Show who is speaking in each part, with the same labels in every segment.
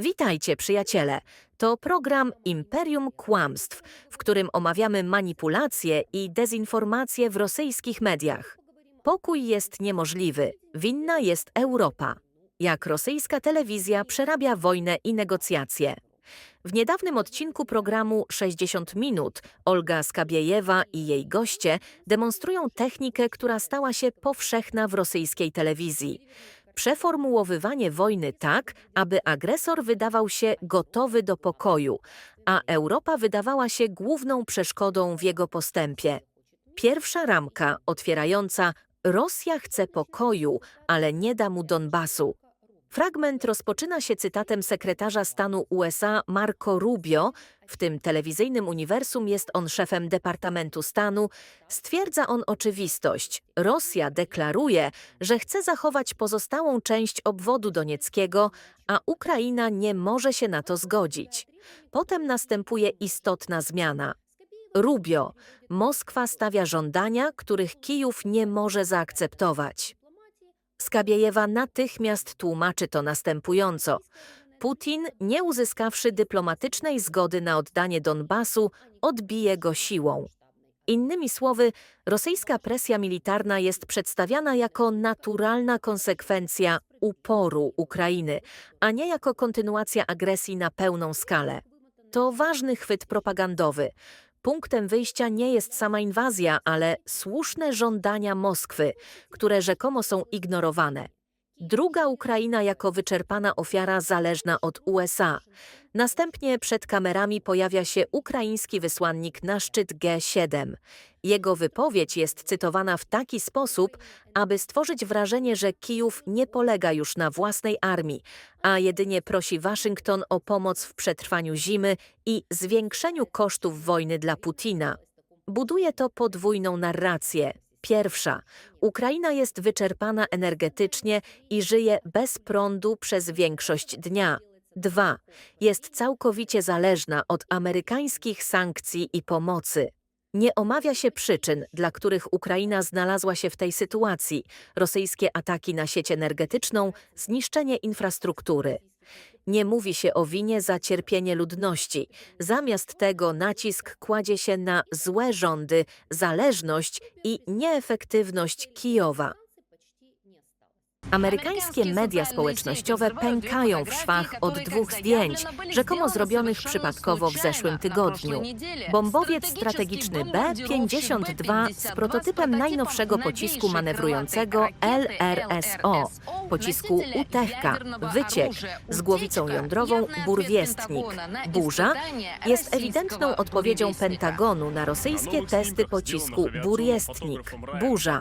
Speaker 1: Witajcie, przyjaciele. To program Imperium Kłamstw, w którym omawiamy manipulacje i dezinformacje w rosyjskich mediach. Pokój jest niemożliwy, winna jest Europa. Jak rosyjska telewizja przerabia wojnę i negocjacje. W niedawnym odcinku programu 60 minut Olga Skabiejewa i jej goście demonstrują technikę, która stała się powszechna w rosyjskiej telewizji. Przeformułowywanie wojny tak, aby agresor wydawał się gotowy do pokoju, a Europa wydawała się główną przeszkodą w jego postępie. Pierwsza ramka otwierająca Rosja chce pokoju, ale nie da mu Donbasu. Fragment rozpoczyna się cytatem sekretarza stanu USA Marco Rubio, w tym telewizyjnym uniwersum jest on szefem Departamentu Stanu. Stwierdza on oczywistość. Rosja deklaruje, że chce zachować pozostałą część obwodu donieckiego, a Ukraina nie może się na to zgodzić. Potem następuje istotna zmiana. Rubio. Moskwa stawia żądania, których Kijów nie może zaakceptować. Skabiejewa natychmiast tłumaczy to następująco. Putin, nie uzyskawszy dyplomatycznej zgody na oddanie Donbasu, odbije go siłą. Innymi słowy, rosyjska presja militarna jest przedstawiana jako naturalna konsekwencja uporu Ukrainy, a nie jako kontynuacja agresji na pełną skalę. To ważny chwyt propagandowy. Punktem wyjścia nie jest sama inwazja, ale słuszne żądania Moskwy, które rzekomo są ignorowane. Druga Ukraina jako wyczerpana ofiara zależna od USA. Następnie przed kamerami pojawia się ukraiński wysłannik na szczyt G7. Jego wypowiedź jest cytowana w taki sposób, aby stworzyć wrażenie, że Kijów nie polega już na własnej armii, a jedynie prosi Waszyngton o pomoc w przetrwaniu zimy i zwiększeniu kosztów wojny dla Putina. Buduje to podwójną narrację. Pierwsza. Ukraina jest wyczerpana energetycznie i żyje bez prądu przez większość dnia. Dwa. Jest całkowicie zależna od amerykańskich sankcji i pomocy. Nie omawia się przyczyn, dla których Ukraina znalazła się w tej sytuacji: rosyjskie ataki na sieć energetyczną, zniszczenie infrastruktury. Nie mówi się o winie za cierpienie ludności. Zamiast tego nacisk kładzie się na złe rządy, zależność i nieefektywność Kijowa. Amerykańskie media społecznościowe pękają w szwach od dwóch zdjęć, rzekomo zrobionych przypadkowo w zeszłym tygodniu. Bombowiec strategiczny B-52 z prototypem najnowszego pocisku manewrującego LRSO, pocisku Utechka, wyciek. z głowicą jądrową Burwiestnik. Burza jest ewidentną odpowiedzią Pentagonu na rosyjskie testy pocisku Burjestnik. Burza.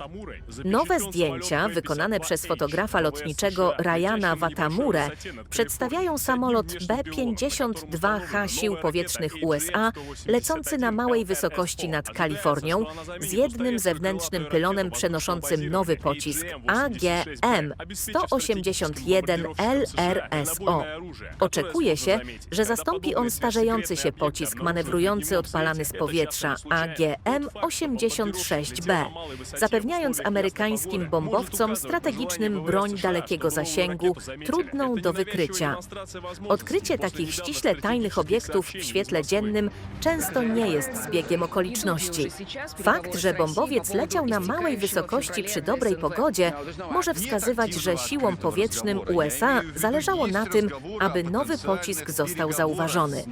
Speaker 1: Nowe zdjęcia, wykonane przez fotografa lotniczego Ryana Watamure, przedstawiają samolot B-52H Sił Powietrznych USA, lecący na małej wysokości nad Kalifornią, z jednym zewnętrznym pylonem przenoszącym nowy pocisk AGM-181 LRSO. Oczekuje się, że zastąpi on starzejący się pocisk manewrujący odpalany z powietrza AGM-86B, zapewniając amerykańskim bombowcom strategicznym broń dalekiego zasięgu, trudną do wykrycia. Odkrycie takich ściśle tajnych obiektów w świetle dziennym często nie jest zbiegiem okoliczności. Fakt, że bombowiec leciał na małej wysokości przy dobrej pogodzie, może wskazywać, że siłom powietrznym USA zależało na tym, aby nowy pocisk został zauważony.